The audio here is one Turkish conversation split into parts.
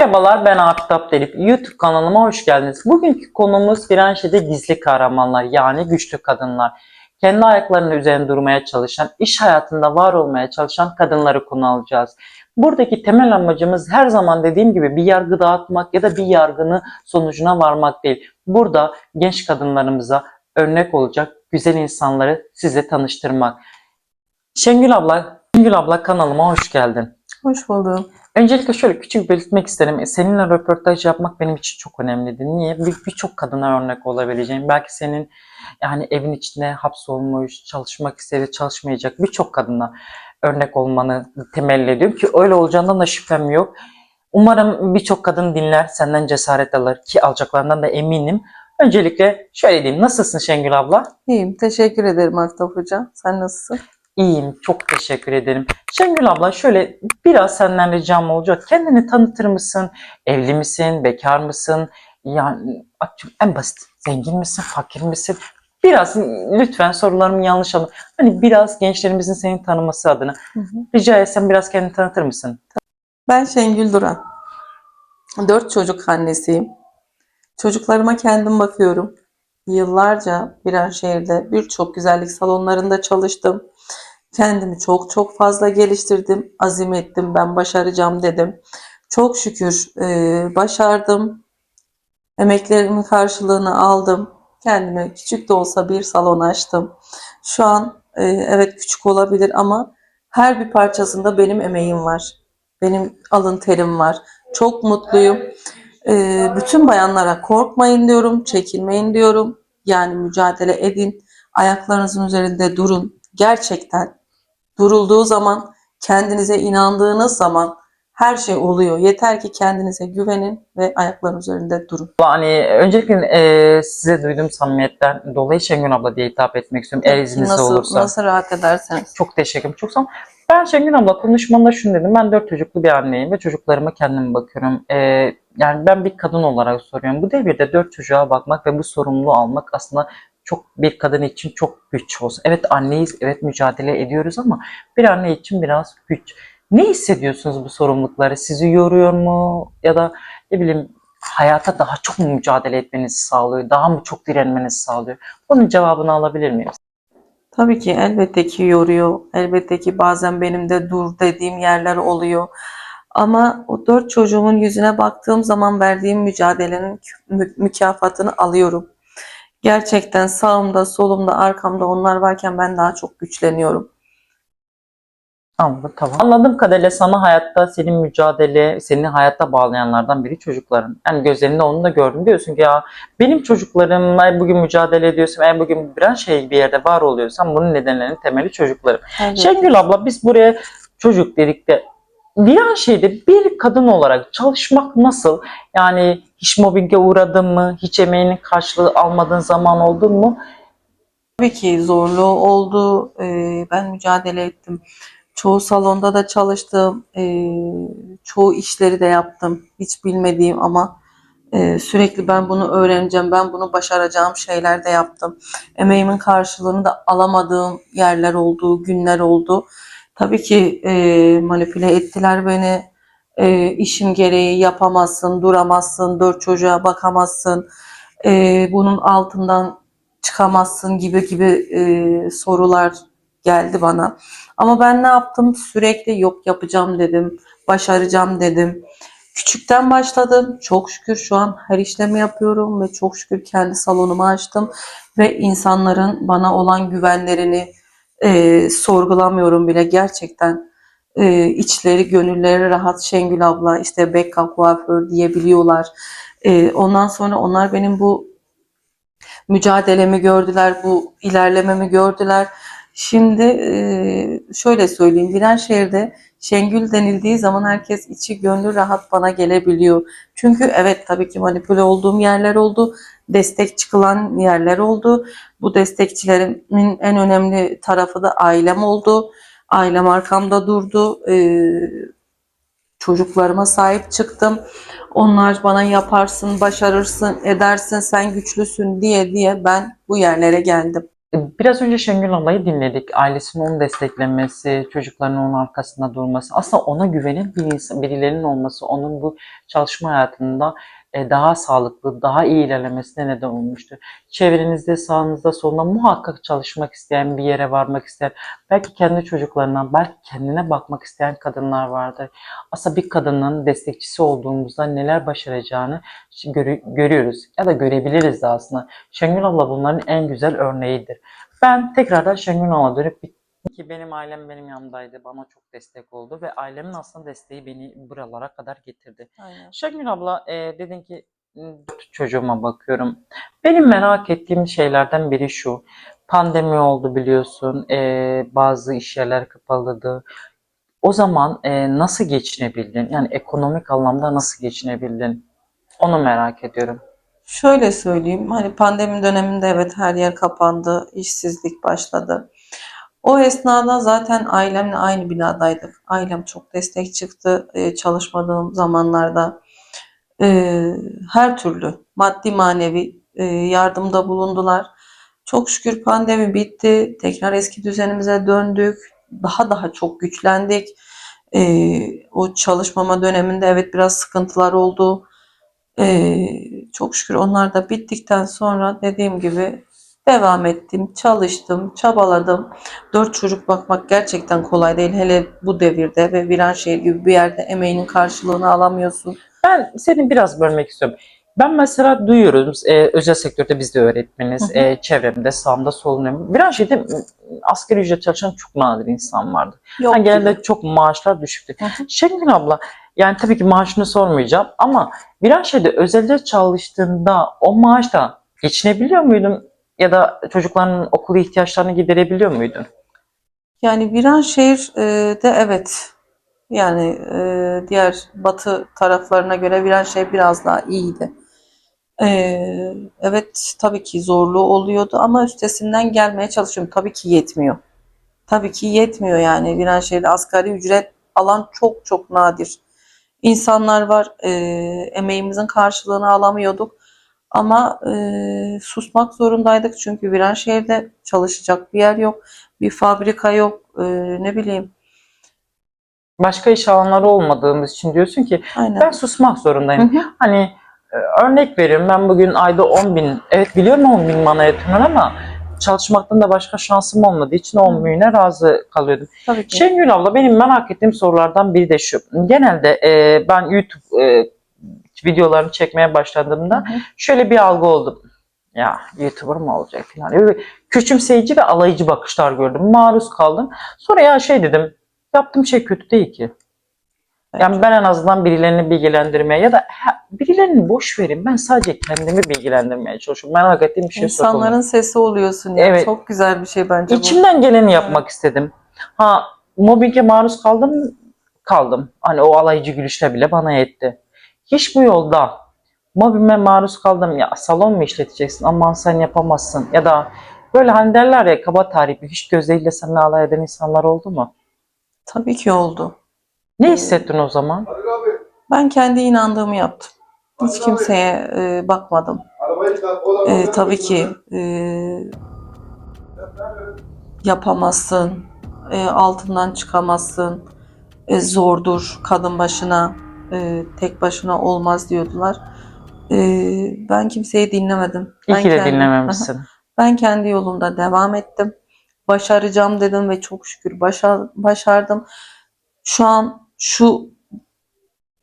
Merhabalar ben Aftap Delip. YouTube kanalıma hoş geldiniz. Bugünkü konumuz Viranşe'de gizli kahramanlar yani güçlü kadınlar. Kendi ayaklarının üzerinde durmaya çalışan, iş hayatında var olmaya çalışan kadınları konu alacağız. Buradaki temel amacımız her zaman dediğim gibi bir yargı dağıtmak ya da bir yargının sonucuna varmak değil. Burada genç kadınlarımıza örnek olacak güzel insanları size tanıştırmak. Şengül abla, Şengül abla kanalıma hoş geldin. Hoş buldum. Öncelikle şöyle küçük belirtmek isterim. Seninle röportaj yapmak benim için çok önemliydi. Niye? Bir- Birçok kadına örnek olabileceğim. Belki senin yani evin içinde hapsolmuş, çalışmak istedi, çalışmayacak birçok kadına örnek olmanı temelli ediyorum ki öyle olacağından da şüphem yok. Umarım birçok kadın dinler, senden cesaret alır ki alacaklarından da eminim. Öncelikle şöyle diyeyim. Nasılsın Şengül abla? İyiyim. Teşekkür ederim Aftap Hocam. Sen nasılsın? İyiyim, çok teşekkür ederim. Şengül abla şöyle biraz senden ricam olacak. Kendini tanıtır mısın? Evli misin? Bekar mısın? Yani en basit. Zengin misin? Fakir misin? Biraz lütfen sorularımı yanlış alın. Hani biraz gençlerimizin seni tanıması adına. Hı hı. Rica etsem biraz kendini tanıtır mısın? Ben Şengül Duran. Dört çocuk annesiyim. Çocuklarıma kendim bakıyorum. Yıllarca birer şehirde birçok güzellik salonlarında çalıştım. Kendimi çok çok fazla geliştirdim. Azim ettim ben başaracağım dedim. Çok şükür e, başardım. Emeklerimin karşılığını aldım. Kendime küçük de olsa bir salon açtım. Şu an e, evet küçük olabilir ama her bir parçasında benim emeğim var. Benim alın terim var. Çok mutluyum. Ee, bütün bayanlara korkmayın diyorum, çekinmeyin diyorum. Yani mücadele edin. Ayaklarınızın üzerinde durun. Gerçekten durulduğu zaman, kendinize inandığınız zaman her şey oluyor. Yeter ki kendinize güvenin ve ayakların üzerinde durun. Hani öncelikle e, size duyduğum samimiyetten dolayı Şengül abla diye hitap etmek istiyorum. Eğer izniniz nasıl, olursa. nasıl rahat ederseniz. Çok teşekkür ederim. Çok sağ olun. Ben Şengül abla konuşmamda şunu dedim. Ben dört çocuklu bir anneyim ve çocuklarıma kendim bakıyorum. Ee, yani ben bir kadın olarak soruyorum. Bu devirde dört çocuğa bakmak ve bu sorumluluğu almak aslında çok bir kadın için çok güç olsun. Evet anneyiz, evet mücadele ediyoruz ama bir anne için biraz güç. Ne hissediyorsunuz bu sorumlulukları? Sizi yoruyor mu? Ya da ne bileyim hayata daha çok mu mücadele etmenizi sağlıyor? Daha mı çok direnmenizi sağlıyor? Bunun cevabını alabilir miyim? Tabii ki elbette ki yoruyor. Elbette ki bazen benim de dur dediğim yerler oluyor. Ama o dört çocuğumun yüzüne baktığım zaman verdiğim mücadelenin mü- mükafatını alıyorum. Gerçekten sağımda, solumda, arkamda onlar varken ben daha çok güçleniyorum. Anladım tamam. Anladığım kadarıyla sana hayatta senin mücadele, seni hayatta bağlayanlardan biri çocukların. Yani gözlerinde onu da gördüm. Diyorsun ki ya benim çocuklarım eğer bugün mücadele ediyorsam, eğer bugün bir şey bir yerde var oluyorsam bunun nedenlerinin temeli çocuklarım. Elbette. Şengül abla biz buraya çocuk dedik de bir an şeyde bir kadın olarak çalışmak nasıl? Yani hiç mobbinge uğradın mı? Hiç emeğinin karşılığı almadığın zaman oldu mu? Tabii ki zorluğu oldu. Ee, ben mücadele ettim. Çoğu salonda da çalıştım. Ee, çoğu işleri de yaptım. Hiç bilmediğim ama e, sürekli ben bunu öğreneceğim, ben bunu başaracağım şeyler de yaptım. Emeğimin karşılığını da alamadığım yerler oldu, günler oldu. Tabii ki e, manipüle ettiler beni. E, işim gereği yapamazsın, duramazsın, dört çocuğa bakamazsın. E, bunun altından çıkamazsın gibi gibi e, sorular geldi bana. Ama ben ne yaptım? Sürekli yok yapacağım dedim, başaracağım dedim. Küçükten başladım. Çok şükür şu an her işlemi yapıyorum ve çok şükür kendi salonumu açtım ve insanların bana olan güvenlerini e, sorgulamıyorum bile gerçekten. E, içleri, gönülleri rahat Şengül abla, işte Bekka kuaför diyebiliyorlar. E, ondan sonra onlar benim bu mücadelemi gördüler, bu ilerlememi gördüler. Şimdi e, şöyle söyleyeyim, Viranşehir'de Şengül denildiği zaman herkes içi gönlü rahat bana gelebiliyor. Çünkü evet tabii ki manipüle olduğum yerler oldu, destek çıkılan yerler oldu. Bu destekçilerimin en önemli tarafı da ailem oldu. Ailem arkamda durdu. E, çocuklarıma sahip çıktım. Onlar bana yaparsın, başarırsın, edersin, sen güçlüsün diye diye ben bu yerlere geldim. Biraz önce Şengül ablayı dinledik. Ailesinin onu desteklemesi, çocuklarının onun arkasında durması. Aslında ona güvenen bir insan, birilerinin olması onun bu çalışma hayatında e, daha sağlıklı, daha iyi ilerlemesine neden olmuştur. Çevrenizde, sağınızda, solunda muhakkak çalışmak isteyen, bir yere varmak isteyen, belki kendi çocuklarına, belki kendine bakmak isteyen kadınlar vardır. Aslında bir kadının destekçisi olduğumuzda neler başaracağını görü- görüyoruz ya da görebiliriz de aslında. Şengül abla bunların en güzel örneğidir. Ben tekrardan Şengül abla dönüp bir ki benim ailem benim yanımdaydı. Bana çok destek oldu ve ailemin aslında desteği beni buralara kadar getirdi. Aynen. Şengül abla e, dedin ki "Dört çocuğuma bakıyorum. Benim merak ettiğim şeylerden biri şu. Pandemi oldu biliyorsun. e, bazı iş yerler kapalıydı. O zaman e, nasıl geçinebildin? Yani ekonomik anlamda nasıl geçinebildin? Onu merak ediyorum. Şöyle söyleyeyim, hani pandemi döneminde evet her yer kapandı, işsizlik başladı. O esnada zaten ailemle aynı binadaydık. Ailem çok destek çıktı e, çalışmadığım zamanlarda. E, her türlü maddi manevi e, yardımda bulundular. Çok şükür pandemi bitti. Tekrar eski düzenimize döndük. Daha daha çok güçlendik. O çalışmama döneminde evet biraz sıkıntılar oldu. Çok şükür onlar da bittikten sonra dediğim gibi devam ettim, çalıştım, çabaladım. Dört çocuk bakmak gerçekten kolay değil. Hele bu devirde ve Viranşehir gibi bir yerde emeğinin karşılığını alamıyorsun. Ben seni biraz bölmek istiyorum. Ben mesela duyuyoruz e, özel sektörde biz de öğretmeniz, Hı hı. e, çevremde, sağımda, solumda. Bir an şeyde asgari ücret çalışan çok nadir insan vardı. Yok Yani genelde çok maaşlar düşüktü. Şengül abla, yani tabii ki maaşını sormayacağım ama bir an şeyde özelde çalıştığında o maaşla geçinebiliyor muydun? Ya da çocukların okul ihtiyaçlarını giderebiliyor muydun? Yani Viranşehir'de evet yani e, diğer batı taraflarına göre Viranşehir biraz daha iyiydi. E, evet tabii ki zorluğu oluyordu ama üstesinden gelmeye çalışıyorum. Tabii ki yetmiyor. Tabii ki yetmiyor yani Viranşehir'de asgari ücret alan çok çok nadir. İnsanlar var e, emeğimizin karşılığını alamıyorduk ama e, susmak zorundaydık çünkü Viranşehir'de çalışacak bir yer yok, bir fabrika yok, e, ne bileyim. Başka iş alanları olmadığımız için diyorsun ki Aynen. ben susmak zorundayım. Hı hı. Hani e, örnek veriyorum ben bugün ayda 10 bin, evet biliyorum 10 bin bana yatırımlar ama çalışmaktan da başka şansım olmadığı için 10 bine razı kalıyordum. Tabii ki. Şengül abla benim merak ettiğim sorulardan biri de şu. Genelde e, ben YouTube e, videolarını çekmeye başladığımda Hı şöyle bir algı oldu. Ya YouTuber mı olacak falan. Böyle küçümseyici ve alaycı bakışlar gördüm. Maruz kaldım. Sonra ya şey dedim. Yaptığım şey kötü değil ki. Yani ben en azından birilerini bilgilendirmeye ya da birilerini boş verin. Ben sadece kendimi bilgilendirmeye çalışıyorum. Merak ettiğim bir şey. İnsanların sesi oluyorsun ya. Evet. Çok güzel bir şey bence bu. İçimden geleni yapmak istedim. Ha mobbinge maruz kaldım kaldım. Hani o alaycı gülüşler bile bana yetti. Hiç bu yolda mobbinge maruz kaldım ya salon mu işleteceksin aman sen yapamazsın ya da böyle hani derler ya kaba tarifi hiç gözleriyle seninle alay eden insanlar oldu mu? Tabii ki oldu. Ne hissettin o zaman? Ben kendi inandığımı yaptım. Hiç kimseye e, bakmadım. E, tabii ki e, yapamazsın, e, altından çıkamazsın, e, zordur kadın başına, e, tek başına olmaz diyordular. E, ben kimseyi dinlemedim. İyi Ben ki de kendim- dinlememişsin. Ben kendi yolumda devam ettim. Başaracağım dedim ve çok şükür başar, başardım. Şu an şu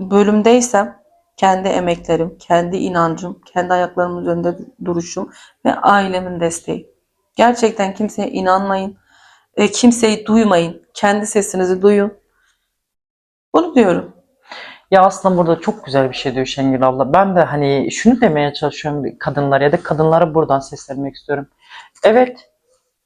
bölümdeysem kendi emeklerim, kendi inancım, kendi ayaklarımın üzerinde duruşum ve ailemin desteği. Gerçekten kimseye inanmayın, e, kimseyi duymayın, kendi sesinizi duyun. Bunu diyorum. Ya aslında burada çok güzel bir şey diyor Şengül abla. Ben de hani şunu demeye çalışıyorum kadınlara ya da kadınlara buradan seslenmek istiyorum. Evet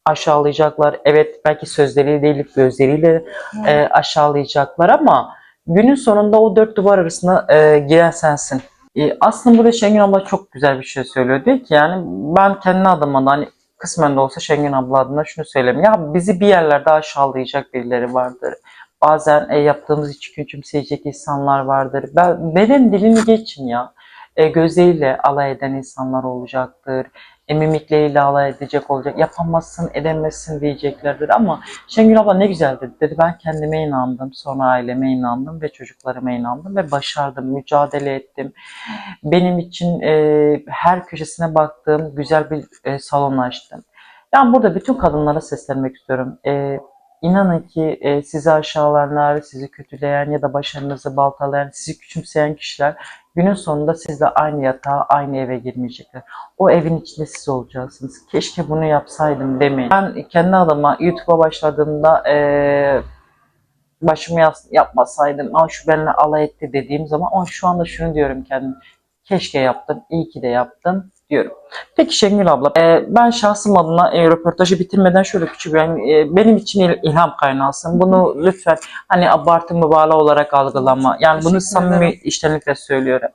aşağılayacaklar. Evet belki sözleriyle değil gözleriyle e, aşağılayacaklar ama günün sonunda o dört duvar arasına e, giren sensin. E, aslında burada Şengül abla çok güzel bir şey söylüyor. Diyor ki yani ben kendi adıma da hani kısmen de olsa Şengül abla adına şunu söyleyeyim. Ya bizi bir yerlerde aşağılayacak birileri vardır. Bazen e, yaptığımız için küçümseyecek insanlar vardır. Ben, beden dilini geçin ya. E, gözleriyle alay eden insanlar olacaktır. e, mimikleriyle alay edecek olacak. Yapamazsın, edemezsin diyeceklerdir ama Şengül abla ne güzel dedi. Dedi ben kendime inandım, sonra aileme inandım ve çocuklarıma inandım ve başardım, mücadele ettim. Benim için e, her köşesine baktığım güzel bir e, salon açtım. Yani burada bütün kadınlara seslenmek istiyorum. E, inanın ki e, sizi aşağılayanlar, sizi kötüleyen ya da başarınızı baltalayan, sizi küçümseyen kişiler günün sonunda sizle aynı yatağa, aynı eve girmeyecekler. O evin içinde siz olacaksınız. Keşke bunu yapsaydım demeyin. Ben kendi adıma YouTube'a başladığımda e, başımı yapmasaydım, ama şu benimle alay etti dediğim zaman ama şu anda şunu diyorum kendim. Keşke yaptım, iyi ki de yaptım diyorum. Peki Şengül abla, e, ben şahsım adına e, röportajı bitirmeden şöyle küçük bir, e, benim için il- ilham kaynağısın. Bunu lütfen hani abartı mübalağa olarak algılama. Yani bunu samimi iştenlikle söylüyorum.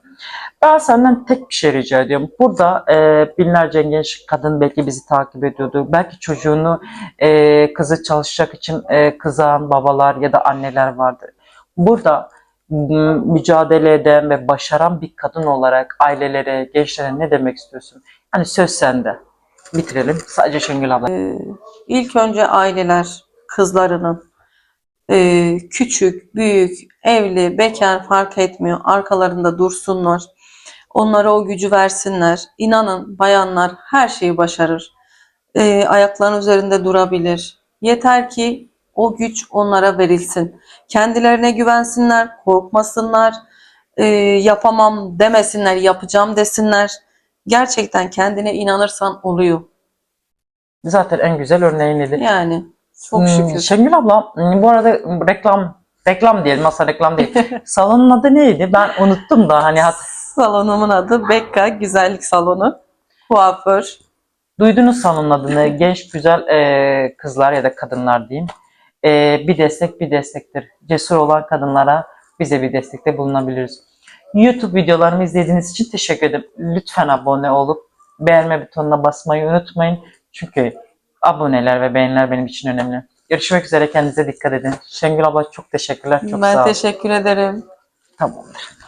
Ben senden tek bir şey rica ediyorum. Burada e, binlerce genç kadın belki bizi takip ediyordu. Belki çocuğunu e, kızı çalışacak için e, kızan babalar ya da anneler vardır. Burada mücadele eden ve başaran bir kadın olarak ailelere, gençlere ne demek istiyorsun? Hani söz sende. Bitirelim. Sadece Şengül abla. İlk önce aileler kızlarının e, küçük, büyük, evli, bekar fark etmiyor. Arkalarında dursunlar. Onlara o gücü versinler. İnanın bayanlar her şeyi başarır. E, ayaklarının üzerinde durabilir. Yeter ki o güç onlara verilsin. Kendilerine güvensinler, korkmasınlar, e, yapamam demesinler, yapacağım desinler. Gerçekten kendine inanırsan oluyor. Zaten en güzel örneğiydi. Yani çok Hmm, şükür. Şengül abla hmm, bu arada reklam reklam diyelim aslında reklam değil. Salonun adı neydi? Ben unuttum da hani hat Salonumun adı Bekka Güzellik Salonu. Kuaför. duydunuz salonun adını. Genç güzel e, kızlar ya da kadınlar diyeyim. E, bir destek bir destektir. Cesur olan kadınlara bize bir destekte bulunabiliriz. YouTube videolarımı izlediğiniz için teşekkür ederim. Lütfen abone olup beğenme butonuna basmayı unutmayın. Çünkü aboneler ve beğeniler benim için önemli. Görüşmek üzere kendinize dikkat edin. Şengül abla çok teşekkürler. Çok ben sağ teşekkür ederim. Tamamdır.